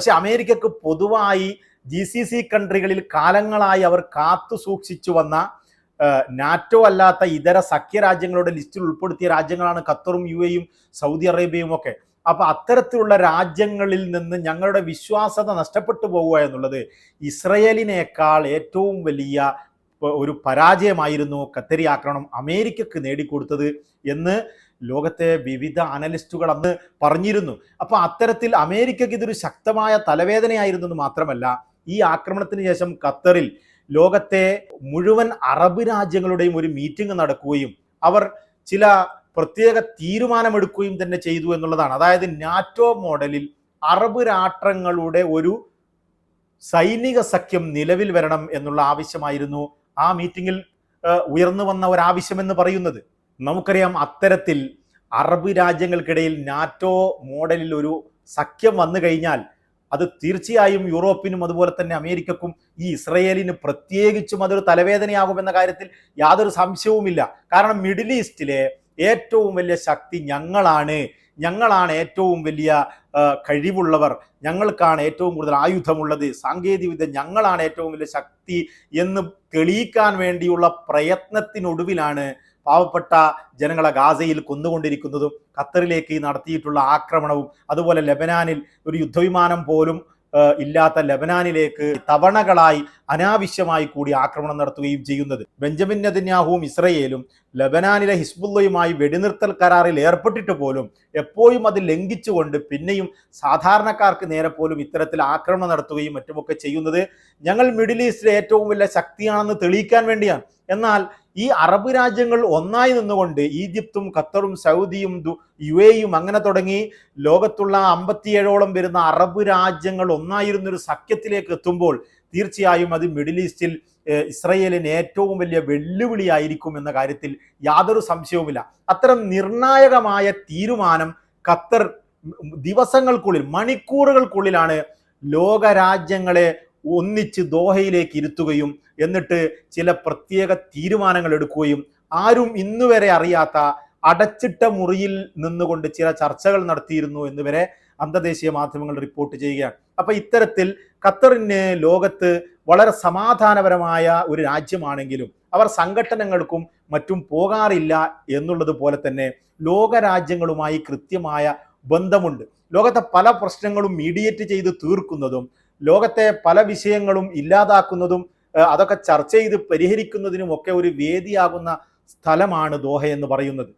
പക്ഷെ അമേരിക്കക്ക് പൊതുവായി G C C കൺട്രികളിൽ കാലങ്ങളായി അവർ കാത്തു സൂക്ഷിച്ചു വന്ന നാറ്റോ അല്ലാത്ത ഇതര സഖ്യരാജ്യങ്ങളുടെ ലിസ്റ്റിൽ ഉൾപ്പെടുത്തിയ രാജ്യങ്ങളാണ് ഖത്തറും യു എയും സൗദി അറേബ്യയും ഒക്കെ. അപ്പൊ അത്തരത്തിലുള്ള രാജ്യങ്ങളിൽ നിന്ന് ഞങ്ങളുടെ വിശ്വാസത നഷ്ടപ്പെട്ടു പോവുക എന്നുള്ളത് ഇസ്രയേലിനേക്കാൾ ഏറ്റവും വലിയ ഒരു പരാജയമായിരുന്നു ഖത്തരി ആക്രമണം അമേരിക്കക്ക് നേടിക്കൊടുത്തത് എന്ന് ലോകത്തെ വിവിധ അനലിസ്റ്റുകൾ അന്ന് പറഞ്ഞിരുന്നു. അപ്പൊ അത്തരത്തിൽ അമേരിക്കയ്ക്ക് ഇതൊരു ശക്തമായ തലവേദനയായിരുന്നു മാത്രമല്ല ഈ ആക്രമണത്തിന് ശേഷം ഖത്തറിൽ ലോകത്തെ മുഴുവൻ അറബ് രാജ്യങ്ങളുടെയും ഒരു മീറ്റിംഗ് നടക്കുകയും അവർ ചില പ്രത്യേക തീരുമാനമെടുക്കുകയും തന്നെ ചെയ്തു എന്നുള്ളതാണ്. അതായത് നാറ്റോ മോഡലിൽ അറബ് രാഷ്ട്രങ്ങളുടെ ഒരു സൈനിക സഖ്യം നിലവിൽ വരണം എന്നുള്ള ആവശ്യമായിരുന്നു ആ മീറ്റിംഗിൽ ഉയർന്നു വന്ന ഒരു ആവശ്യമെന്ന് പറയുന്നത്. നമുക്കറിയാം അത്തരത്തിൽ അറബ് രാജ്യങ്ങൾക്കിടയിൽ നാറ്റോ മോഡലിൽ ഒരു സഖ്യം വന്നു കഴിഞ്ഞാൽ അത് തീർച്ചയായും യൂറോപ്പിനും അതുപോലെ തന്നെ അമേരിക്കക്കും ഈ ഇസ്രയേലിന് പ്രത്യേകിച്ചും അതൊരു തലവേദനയാകുമെന്ന കാര്യത്തിൽ യാതൊരു സംശയവുമില്ല. കാരണം മിഡിൽ ഈസ്റ്റിലെ ഏറ്റവും വലിയ ശക്തി ഞങ്ങളാണ്. ഞങ്ങളാണ് ഏറ്റവും വലിയ കഴിവുള്ളവർ. ഞങ്ങൾക്കാണ് ഏറ്റവും കൂടുതൽ ആയുധമുള്ളത്. സാങ്കേതികവിദ്യ ഞങ്ങളാണ് ഏറ്റവും വലിയ ശക്തി എന്ന് തെളിയിക്കാൻ വേണ്ടിയുള്ള പ്രയത്നത്തിനൊടുവിലാണ് പാവപ്പെട്ട ജനങ്ങളെ ഗാസയിൽ കൊന്നുകൊണ്ടിരിക്കുന്നതും ഖത്തറിലേക്ക് നടത്തിയിട്ടുള്ള ആക്രമണവും അതുപോലെ ലബനാനിൽ ഒരു യുദ്ധവിമാനം പോലും ഇല്ലാത്ത ലബനാനിലേക്ക് തവണകളായി അനാവശ്യമായി കൂടി ആക്രമണം നടത്തുകയും ചെയ്യുന്നത്. ബെഞ്ചമിൻ നെതന്യാഹുവും ഇസ്രയേലും ലബനാനിലെ ഹിസ്ബുല്ലയുമായി വെടിനിർത്തൽ കരാറിൽ ഏർപ്പെട്ടിട്ട് പോലും എപ്പോഴും അത് ലംഘിച്ചുകൊണ്ട് പിന്നെയും സാധാരണക്കാർക്ക് നേരെ പോലും ഇത്തരത്തിൽ ആക്രമണം നടത്തുകയും മറ്റുമൊക്കെ ചെയ്യുന്നത് ഞങ്ങൾ മിഡിൽ ഈസ്റ്റിലെ ഏറ്റവും വലിയ ശക്തിയാണെന്ന് തെളിയിക്കാൻ വേണ്ടിയാണ്. എന്നാൽ ഈ അറബ് രാജ്യങ്ങൾ ഒന്നായി നിന്നുകൊണ്ട് ഈജിപ്തും ഖത്തറും സൗദിയും യു എയും അങ്ങനെ തുടങ്ങി ലോകത്തുള്ള അമ്പത്തിയേഴോളം വരുന്ന അറബ് രാജ്യങ്ങൾ ഒന്നായിരുന്നൊരു സഖ്യത്തിലേക്ക് എത്തുമ്പോൾ തീർച്ചയായും അത് മിഡിൽ ഈസ്റ്റിൽ ഇസ്രയേലിന് ഏറ്റവും വലിയ വെല്ലുവിളിയായിരിക്കും എന്ന കാര്യത്തിൽ യാതൊരു സംശയവുമില്ല. അത്തരം നിർണായകമായ തീരുമാനം ഖത്തർ ദിവസങ്ങൾക്കുള്ളിൽ മണിക്കൂറുകൾക്കുള്ളിലാണ് ലോക രാജ്യങ്ങളെ ഒന്നിച്ച് ദോഹയിലേക്ക് ഇരുത്തുകയും എന്നിട്ട് ചില പ്രത്യേക തീരുമാനങ്ങൾ എടുക്കുകയും ആരും ഇന്നുവരെ അറിയാത്ത അടച്ചിട്ട മുറിയിൽ നിന്നുകൊണ്ട് ചില ചർച്ചകൾ നടത്തിയിരുന്നു എന്നുവരെ അന്തർദേശീയ മാധ്യമങ്ങൾ റിപ്പോർട്ട് ചെയ്യുകയാണ്. അപ്പൊ ഇത്തരത്തിൽ ഖത്തറിന് ലോകത്ത് വളരെ സമാധാനപരമായ ഒരു രാജ്യമാണെങ്കിലും അവർ സംഘടനകൾക്കും മറ്റും പോകാറില്ല എന്നുള്ളത് പോലെ തന്നെ ലോകരാജ്യങ്ങളുമായി കൃത്യമായ ബന്ധമുണ്ട്. ലോകത്തെ പല പ്രശ്നങ്ങളും മീഡിയേറ്റ് ചെയ്ത് തീർക്കുന്നതും ലോകത്തെ പല വിഷയങ്ങളും ഇല്ലാതാക്കുന്നതും അതൊക്കെ ചർച്ച ചെയ്ത് പരിഹരിക്കുന്നതിനും ഒക്കെ ഒരു വേദിയാകുന്ന സ്ഥലമാണ് ദോഹ എന്ന് പറയുന്നത്.